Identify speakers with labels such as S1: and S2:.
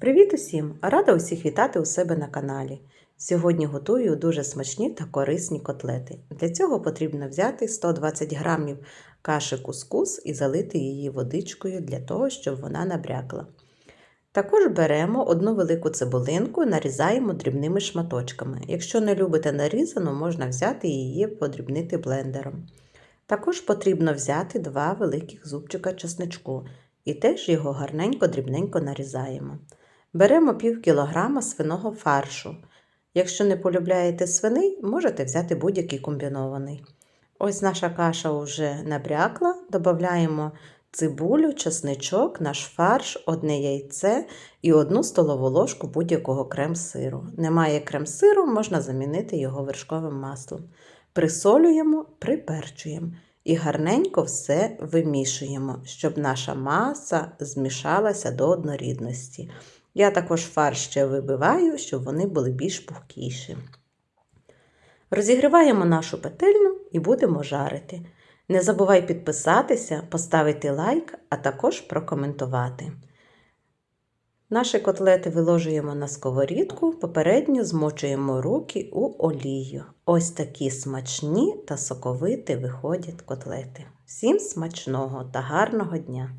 S1: Привіт усім! Рада усіх вітати у себе на каналі. Сьогодні готую дуже смачні та корисні котлети. Для цього потрібно взяти 120 грамів каші кускус і залити її водичкою для того, щоб вона набрякла. Також беремо одну велику цибулинку, нарізаємо дрібними шматочками. Якщо не любите нарізану, можна взяти її подрібнити блендером. Також потрібно взяти два великих зубчика чесничку і теж його гарненько дрібненько нарізаємо. Беремо пів кілограма свиного фаршу. Якщо не полюбляєте свиний, можете взяти будь-який комбінований. Ось наша каша вже набрякла, додаємо цибулю, чесничок, наш фарш, одне яйце і одну столову ложку будь-якого крем-сиру. Немає крем-сиру, можна замінити його вершковим маслом. Присолюємо, приперчуємо і гарненько все вимішуємо, щоб наша маса змішалася до однорідності. Я також фарш ще вибиваю, щоб вони були більш пухкіші. Розігріваємо нашу петельну і будемо жарити. Не забувай підписатися, поставити лайк, а також прокоментувати. Наші котлети виложуємо на сковорідку, попередньо змочуємо руки у олію. Ось такі смачні та соковиті виходять котлети. Всім смачного та гарного дня!